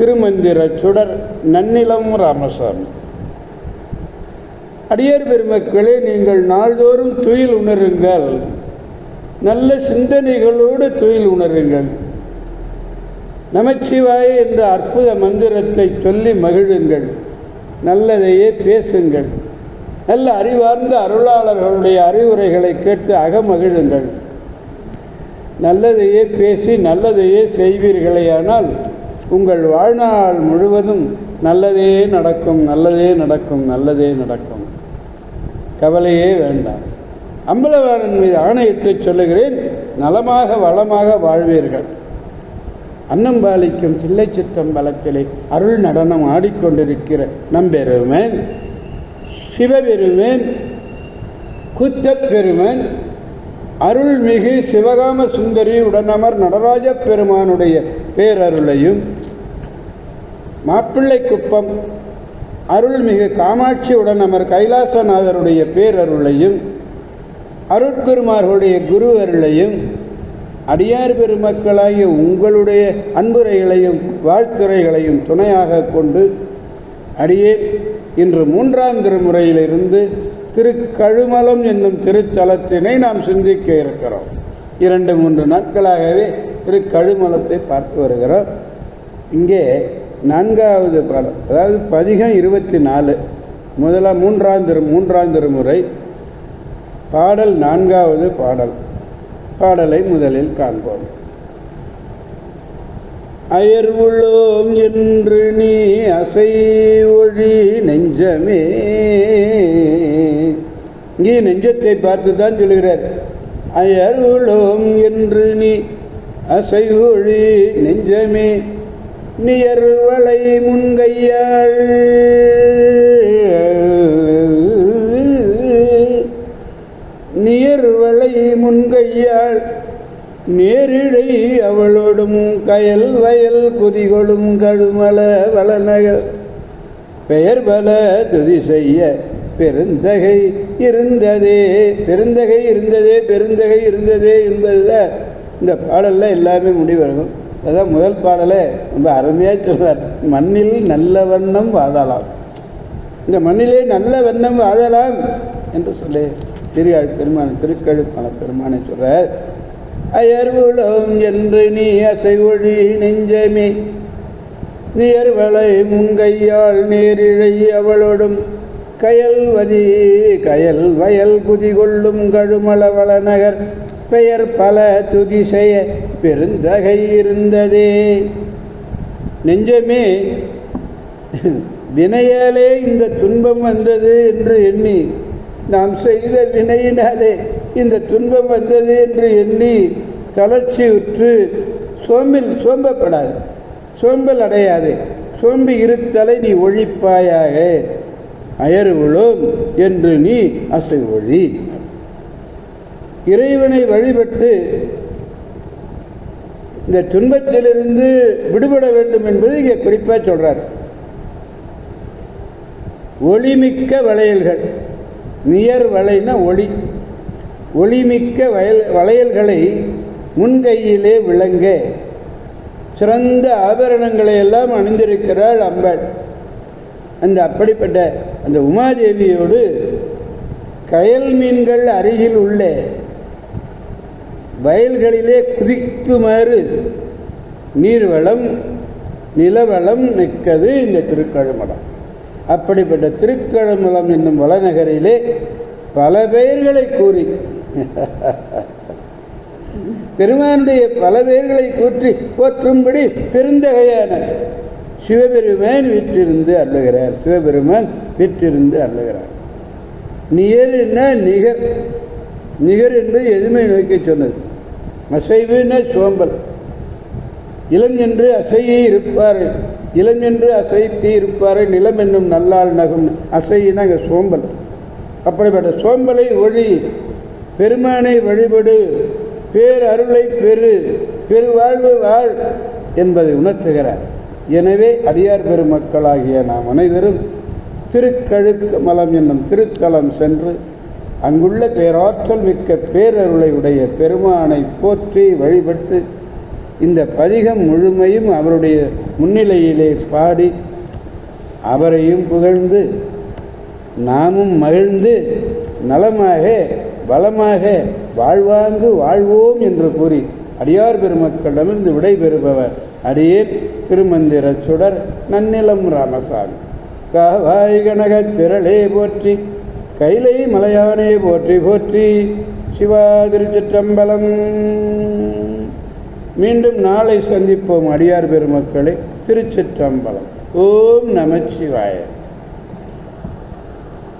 திருமந்திர சுடர் நன்னிலம் ராமசாமி. அடியார் பெருமக்களே நீங்கள் நாள்தோறும் துயில் உணருங்கள். நல்ல சிந்தனைகளோடு துயில் உணருங்கள். நமச்சிவாய என்ற அற்புத மந்திரத்தை சொல்லி மகிழுங்கள். நல்லதையே பேசுங்கள். நல்ல அறிவார்ந்த அருளாளர்களுடைய அறிவுரைகளை கேட்டு அகமகிழுங்கள். நல்லதையே பேசி நல்லதையே செய்வீர்களேயானால் உங்கள் வாழ்நாள் முழுவதும் நல்லதே நடக்கும் நல்லதே நடக்கும் நல்லதே நடக்கும். கவலையே வேண்டாம். அம்பலவாணன் மீது ஆணையிட்டு சொல்லுகிறேன் நலமாக வளமாக வாழ்வீர்கள். அன்னம்பாலிக்கும் சித்தம் சித்தம்பலத்திலே அருள் நடனம் ஆடிக்கொண்டிருக்கிற நம்பெருமேன் சிவபெருமேன் குத்தப்பெருமன் அருள்மிகு சிவகாம சுந்தரி உடனமர் நடராஜ பெருமானுடைய பேரருளையும் மாப்பிள்ளை குப்பம் அருள்மிகு காமாட்சி உடனமர் கைலாசநாதருடைய பேரருளையும் அருட்குருமார்களுடைய குரு அருளையும் அடியார் பெருமக்களாகிய உங்களுடைய அன்புரைகளையும் வாழ்த்துறைகளையும் துணையாக கொண்டு அடியே இன்று மூன்றாம் திருமுறையிலிருந்து திருக்கழுமலம் என்னும் திருத்தலத்தினை நாம் சிந்திக்க இருக்கிறோம். இரண்டு மூன்று நாட்களாகவே திருக்கழுமலத்தை பார்த்து வருகிறோம். இங்கே நான்காவது பாடல் அதாவது பதிகம் இருபத்தி நாலு முதல மூன்றாம் திரு மூன்றாம் திருமுறை பாடல் நான்காவது பாடல். பாடலை முதலில் காண்போம். அயர்வுள்ளோம் என்று நீ அசை ஒழி நெஞ்சமே நீ நெஞ்சத்தை பார்த்து தான் சொல்கிறார். அயருளோம் என்று நீ அசை ஒழி நெஞ்சமே நியர்வளை முன்கையாள். நியர்வளை முன்கையாள். நேரிழை அவளோடும் கயல் வயல் குதிகொடும் கழுமல வளநகர் பெயர் பல துதி செய்ய பெருந்தகை இருந்ததே பெருந்தகை இருந்ததே பெருந்தகை இருந்ததே என்பதுதான் இந்த பாடலில் எல்லாமே முடிவெடுக்கும் அதான் முதல் பாடலை. ரொம்ப அருமையாக சொல்வார் மண்ணில் நல்ல வண்ணம் வாதலாம். இந்த மண்ணிலே நல்ல வண்ணம் வாழலாம் என்று சொல்லி சிறியாள் பெருமான திருக்கழுப்பான பெருமானை சொல்கிறார் அயர்வுளம் என்று நீ அசைவொழி நெஞ்சமே நியர்வளை முங்கையால் நேரிழை அவளோடும் கயல்வதி கயல் வயல் குதிகொள்ளும் கழுமளவள நகர் பெயர் பல துதி செய்ய பெருந்தகை இருந்ததே. நெஞ்சமே வினையாலே இந்த துன்பம் வந்தது என்று எண்ணி நாம் செய்த வினையினாலே இந்த துன்பம் வந்தது என்று எண்ணி தளர்ச்சி உற்று சோம்பில் சோம்பப்படாது சோம்பல் அடையாது. சோம்பி இருத்தலை நீ ஒழிப்பாயாக. அயர்வுளோம் என்று நீ அசை ஒழி இறைவனை வழிபட்டு இந்த துன்பத்திலிருந்து விடுபட வேண்டும் என்பது இங்கே குறிப்பாக சொல்கிறார் ஒளிமிக்க வளையல்கள் நியர் வளைனா ஒளி. ஒளிமிக்க வயல் வளையல்களை முன்கையிலே விளங்க. சிறந்த ஆபரணங்களை எல்லாம் அணிந்திருக்கிறாள் அம்பாள் அந்த அப்படிப்பட்ட அந்த உமாதேவியோடு கயல் மீன்கள் அருகில் உள்ள வயல்களிலே குதிக்குமாறு நீர்வளம் நிலவளம் நிற்கது இந்த திருக்கழுமலம். அப்படிப்பட்ட திருக்கழுமலம் என்னும் வளநகரிலே பல பெயர்களை கூறி பெருமானுடைய பல பெயர்களை கூற்றி போற்றும்படி பெருந்தகையான சிவபெருமான் விற்றிருந்து அருளுகிறார். சிவபெருமான் விற்றிருந்து அருளுகிறார். நியர்னா நிகர். நிகர் என்பது எதுமை நோக்கி சொன்னது. அசைவுன்னா சோம்பல். இளம் என்று அசையே இருப்பார் இளம் என்று அசைத்து இருப்பார் நிலம் என்னும் நல்லாள் நகும். அசையின அங்கே சோம்பல். அப்படிப்பட்ட சோம்பலை ஒழி. பெருமானை வழிபடு. பேர் அருளை பெரு பெருவாழ்வு வாழ் என்பதை உணர்த்துகிறார். எனவே அடியார் பெருமக்களாகிய நாம் அனைவரும் திருக்கழுக்கு மலம் என்னும் திருத்தலம் சென்று அங்குள்ள பேராற்றல் மிக்க பேரருளை உடைய பெருமானை போற்றி வழிபட்டு இந்த பதிகம் முழுமையும் அவருடைய முன்னிலையிலே பாடி அவரையும் புகழ்ந்து நாமும் மகிழ்ந்து நலமாக வளமாக வாழ்வாங்கு வாழ்வோம் என்று கூறி அடியார் பெருமக்களிடமிருந்து விடைபெறுபவர். அடியேன் திருமந்திர சுடர் நன்னிலம் ராமசாமி. காவாய் கனக திரளே போற்றி கைலை மலையானே போற்றி போற்றி சிவா திருச்சிற்றம்பலம். மீண்டும் நாளை சந்திப்போம் அடியார் பெருமக்களை திருச்சிற்றம்பலம். ஓம் நமச்சிவாயன்